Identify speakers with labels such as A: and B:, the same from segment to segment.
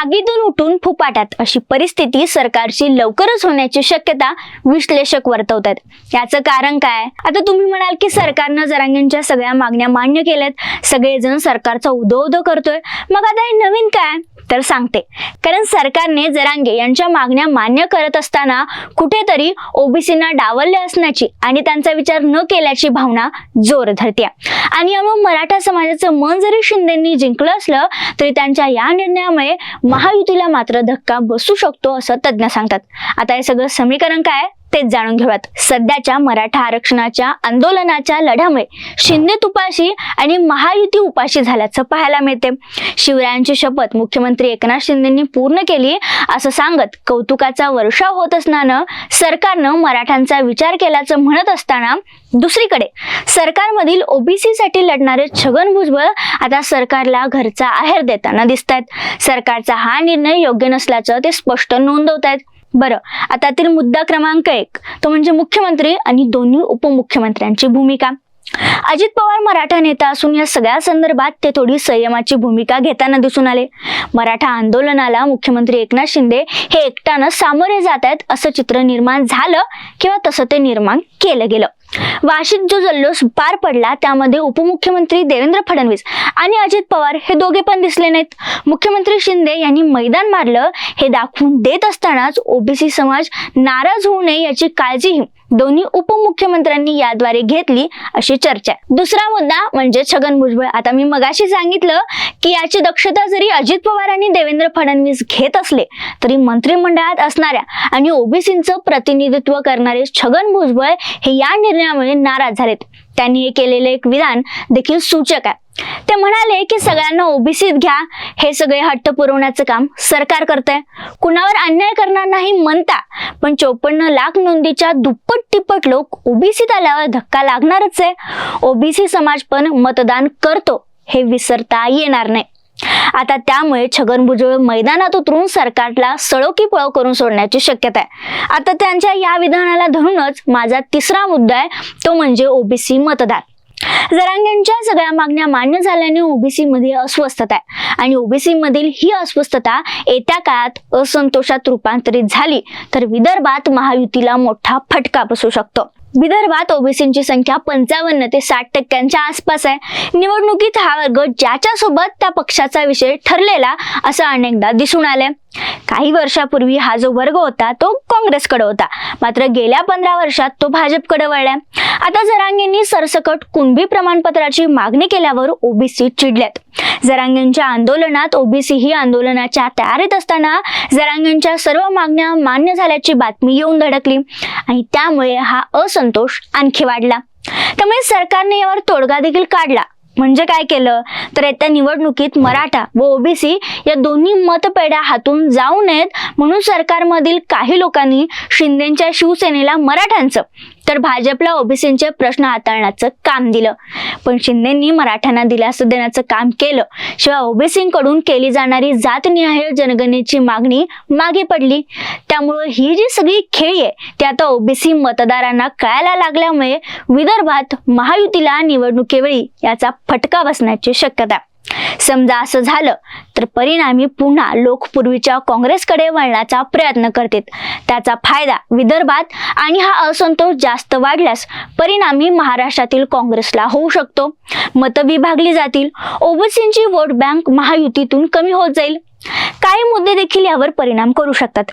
A: आगीतून उठून फुपाटात अशी परिस्थिती सरकारची लवकरच होण्याची शक्यता विश्लेषक वर्तवतात. याचं कारण काय? आता तुम्ही म्हणाल की सरकारनं जरांगींच्या सगळ्या मागण्या मान्य केल्यात. सगळेजण सरकारचा उदो उदो करतोय. मग आता हे नवीन काय? तर सांगते. कारण सरकारने जरांगे यांच्या मागण्या मान्य करत असताना कुठेतरी ओबीसींना डावलले असण्याची आणि त्यांचा विचार न केल्याची भावना जोर धरते आणि यामुळे मराठा समाजाचं मन जरी शिंदेंनी जिंकलं असलं तरी त्यांच्या या निर्णयामुळे महायुतीला मात्र धक्का बसू शकतो असं तज्ज्ञ सांगतात. आता हे सगळं समीकरण काय? तेच जाणून घेऊयात. सध्याच्या मराठा आरक्षणाच्या आंदोलनाच्या लढ्यामुळे शिंदे तुपाशी आणि महायुती उपाशी झाल्याचं पाहायला मिळते. शिवरायांची शपथ मुख्यमंत्री एकनाथ शिंदेंनी पूर्ण केली असं सांगत कौतुकाचा वर्षाव होत असताना सरकारनं मराठ्यांचा विचार केल्याचं म्हणत असताना दुसरीकडे सरकारमधील ओबीसी साठी लढणारे छगन भुजबळ आता सरकारला घरचा आहेर देताना दिसत आहेत सरकारचा हा निर्णय योग्य नसल्याचं ते स्पष्ट नोंदवत आहेत बरं आता त्यातील मुद्दा क्रमांक एक. तो म्हणजे मुख्यमंत्री आणि दोन्ही उपमुख्यमंत्र्यांची भूमिका. अजित पवार मराठा नेता असून या सगळ्या संदर्भात ते थोडी संयमाची भूमिका घेताना दिसून आले. मराठा आंदोलनाला मुख्यमंत्री एकनाथ शिंदे हे एकट्यानं सामोरे जात आहेत असं चित्र निर्माण झालं किंवा तसं ते निर्माण केलं गेलं. वाशीत जो जल्लोष पार पडला त्यामध्ये उपमुख्यमंत्री देवेंद्र फडणवीस आणि अजित पवार हे दोघे पण दिसले नाहीत. मुख्यमंत्री शिंदे यांनी मैदान मारलं हे दाखवून देत असतानाच ओबीसी समाज नाराज होऊ नये याची काळजीही दोन्ही उपमुख्यमंत्र्यांनी याद्वारे घेतली अशी चर्चा आहे. दुसरा मुद्दा म्हणजे छगन भुजबळ. आता मी मगाशी सांगितलं की याची दक्षता जरी अजित पवार आणि देवेंद्र फडणवीस घेत असले तरी मंत्रिमंडळात असणाऱ्या आणि ओबीसींचं प्रतिनिधित्व करणारे छगन भुजबळ हे या निर्णयामुळे नाराज झालेत. त्यांनी हे केलेले एक विधान देखील सूचक आहे. ते म्हणाले की सगळ्यांना ओबीसीत घ्या. हे सगळे हट्ट पुरवण्याचं काम सरकार करतंय. कुणावर अन्याय करणार नाही म्हणता पण चोपन्न लाख नोंदीच्या दुप्पट तिप्पट लोक ओबीसीत आल्यावर धक्का लागणारच आहे. ओबीसी समाज पण मतदान करतो हे विसरता येणार नाही. आता त्यामुळे छगन भुजबळ मैदानात उतरून सरकारला सळोकी पळो करून सोडण्याची शक्यता आहे. आता त्यांच्या या विधानाला धरूनच माझा तिसरा मुद्दा आहे तो म्हणजे ओबीसी मतदार जरांगेंच्या सगळ्या मागण्या मान्य झाल्याने ओबीसी मध्ये अस्वस्थता आहे. आणि ओबीसी मधील ही अस्वस्थता येत्या काळात असंतोषात रूपांतरित झाली तर विदर्भात महायुतीला मोठा फटका बसू शकतो. विदर्भात ओबीसींची संख्या पंचावन्न ते साठ टक्क्यांच्या आसपास आहे. निवडणुकीत हा वर्ग ज्याच्या सोबत त्या पक्षाचा विषय ठरलेला असं अनेकदा दिसून आलंय. काही वर्षापूर्वी हा जो वर्ग होता तो काँग्रेसकडे होता. मात्र गेल्या पंधरा वर्षात तो भाजपकडे वळलाय. आता जरांगेंनी सरसकट कुणबी प्रमाणपत्राची मागणी केल्यावर ओबीसी चिडल्यात. जरांगेंच्या आंदोलनात ओबीसी ही आंदोलनाच्या तयारीत असताना जरांगेंच्या सर्व मागण्या मान्य झाल्याची बातमी येऊन धडकली. आणि त्यामुळे हा अस असंतोष आणखी वाढला. त्यामुळे सरकारने यावर तोडगा देखील काढला. म्हणजे काय केलं? तर येत्या निवडणुकीत मराठा व ओबीसी या दोन्ही मतपेढ्या हातून जाऊ नयेत म्हणून सरकारमधील काही लोकांनी शिंदेच्या शिवसेनेला मराठ्यांचं तर भाजपला ओबीसींचे प्रश्न हाताळण्याचं काम दिलं. पण शिंदेंनी मराठ्यांना दिलासा देण्याचं काम केलं. शिवाय ओबीसींकडून केली जाणारी जातनिहाय जनगणनेची मागणी मागे पडली. त्यामुळं ही जी सगळी खेळी आहे ती आता ओबीसी मतदारांना कळायला लागल्यामुळे विदर्भात महायुतीला निवडणुकीवेळी याचा फटका बसण्याची शक्यता समजा असं झालं तर परिणामी पुन्हा लोक पूर्वीच्या काँग्रेसकडे वळण्याचा प्रयत्न करतात. त्याचा फायदा विदर्भात आणि हा असंतोष जास्त वाढल्यास परिणामी महाराष्ट्रातील काँग्रेसला होऊ शकतो. मतं विभागली जातील ओबीसींची वोट बँक महायुतीतून कमी होत जाईल. काही मुद्दे देखील यावर परिणाम करू शकतात.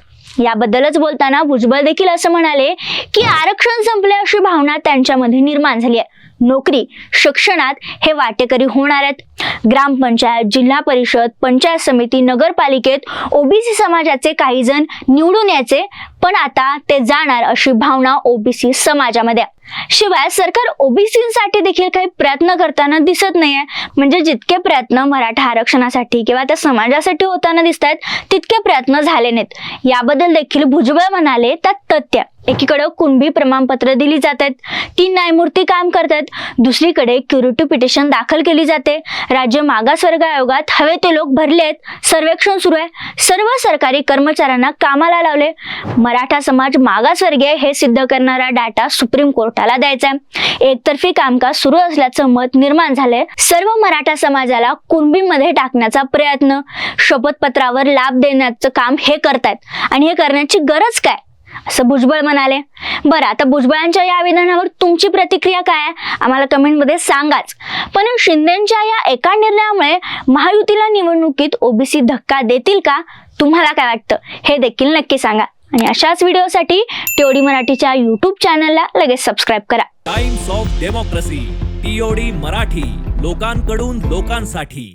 A: याबद्दलच बोलताना भुजबळ देखील असं म्हणाले की आरक्षण संपले अशी भावना त्यांच्यामध्ये निर्माण झाली आहे. नोकरी शिक्षणात हे वाटेकरी होणार आहेत ग्रामपंचायत जिल्हा परिषद पंचायत समिती नगरपालिकेत ओबीसी समाजाचे काही जण निवडून यायचे पण आता ते जाणार अशी भावना ओबीसी समाजामध्ये आहे. शिवाय सरकार ओबीसीसाठी देखील काही प्रयत्न करताना दिसत नाहीये. म्हणजे जितके प्रयत्न मराठा आरक्षणासाठी किंवा त्या समाजासाठी होताना दिसत आहेत तितके प्रयत्न झाले नाहीत. याबद्दल देखील भुजबळ म्हणाले त्यात तथ्य. एकीकडे कुणबी प्रमाणपत्र दिली जात आहेत तीन न्यायमूर्ती काम करतात दुसरीकडे क्युरिटी पिटिशन दाखल केली जाते. राज्य मागासवर्ग आयोगात हवे ते लोक भरले आहेत सर्वेक्षण सुरू आहे. सर्व सरकारी कर्मचाऱ्यांना कामाला लावले. मराठा समाज मागासवर्गीय हे सिद्ध करणारा डाटा सुप्रीम कोर्ट कोर्टाला द्यायचंय. एकतर्फी कामकाज सुरू असल्याचं मत निर्माण झालंय. सर्व मराठा समाजाला कुणबीमध्ये टाकण्याचा प्रयत्न शपथपत्रावर लाभ देण्याचं काम हे करतायत. आणि हे करण्याची गरज काय? असं भुजबळ म्हणाले. बरं आता भुजबळांच्या या विधानावर तुमची प्रतिक्रिया काय आहे? आम्हाला कमेंटमध्ये सांगाच. पण शिंदेच्या या एका निर्णयामुळे महायुतीला निवडणुकीत ओबीसी धक्का देतील का? तुम्हाला काय वाटतं? हे देखील नक्की सांगा. आणि अशाच व्हिडिओसाठी टीओडी मराठीच्या युट्यूब चॅनलला लगेच सबस्क्राईब करा.
B: Times of Democracy TOD Marathi लोकांकडून लोकांसाठी.